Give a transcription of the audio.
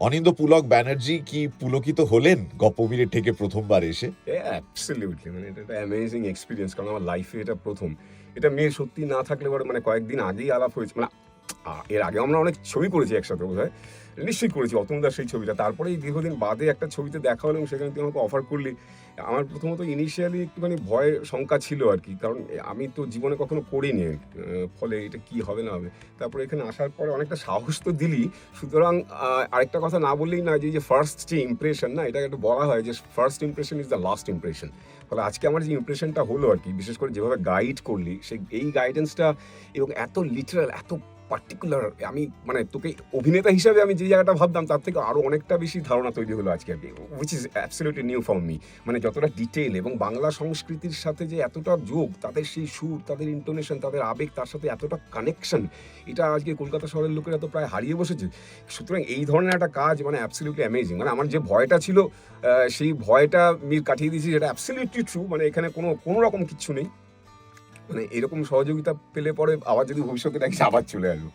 অনিন্দ পুলক ব্যানার্জি কি পুলকিত হলেন? গপ্পবীরে থেকে প্রথমবার এসে। অ্যাবসলিউটলি মানে এটা একটা অ্যামেজিং এক্সপিরিয়েন্স কারণ আমার লাইফে এটা প্রথম। এটা মেয়ে সত্যি না থাকলে পরে মানে কয়েকদিন আগেই আলাপ হয়েছে মানে এর আগে আমরা অনেক ছবি করেছি একসাথে বোধ হয়। নিশ্চয়ই করেছি, অতনুদার সেই ছবিটা। তারপরে এই দীর্ঘদিন বাদে একটা ছবিতে দেখা হলো এবং সেখানে তুই আমাকে অফার করলি। আমার প্রথমত ইনিশিয়ালি একটুখানি ভয় শঙ্কা ছিল আর কি, কারণ আমি তো জীবনে কখনো করিনি ফলে এটা কি হবে না হবে। তারপরে এখানে আসার পরে অনেকটা সাহস তো দিলি। সুতরাং আরেকটা কথা না বললেই না, যে ফার্স্ট যে ইমপ্রেশন না এটা একটু বলা হয় যে first impression is the last impression ফলে আজকে আমার যে ইমপ্রেশনটা হলো আর কি, বিশেষ করে যেভাবে গাইড করলি, সেই, এই গাইডেন্সটা এবং এত লিটারাল এত পার্টিকুলার আমি মানে তোকে অভিনেতা হিসাবে আমি যে জায়গাটা ভাবতাম, তার থেকে আরও অনেকটা বেশি ধারণা তৈরি হলো আজকে which is absolutely new for me মানে যতটা ডিটেল এবং বাংলা সংস্কৃতির সাথে যে এতটা যোগ, তাদের সেই সুর, তাদের ইন্টোনেশন তাদের আবেগ, তার সাথে এতটা কানেকশন এটা আজকে কলকাতা শহরের লোকেরা তো প্রায় হারিয়ে বসেছে। সুতরাং এই ধরনের একটা কাজ মানে অ্যাবসলিউটলি অ্যামেজিং মানে আমার যে ভয়টা ছিল সেই ভয়টা মির কাটিয়ে দিয়েছি যেটা অ্যাবসলিউটলি ট্রু মানে এখানে কোনো কোনো রকম কিচ্ছু নেই। মানে এরকম সহযোগিতা পেলে পরে আবার যদি ভবিষ্যতে নাকি আবার চলে আসব।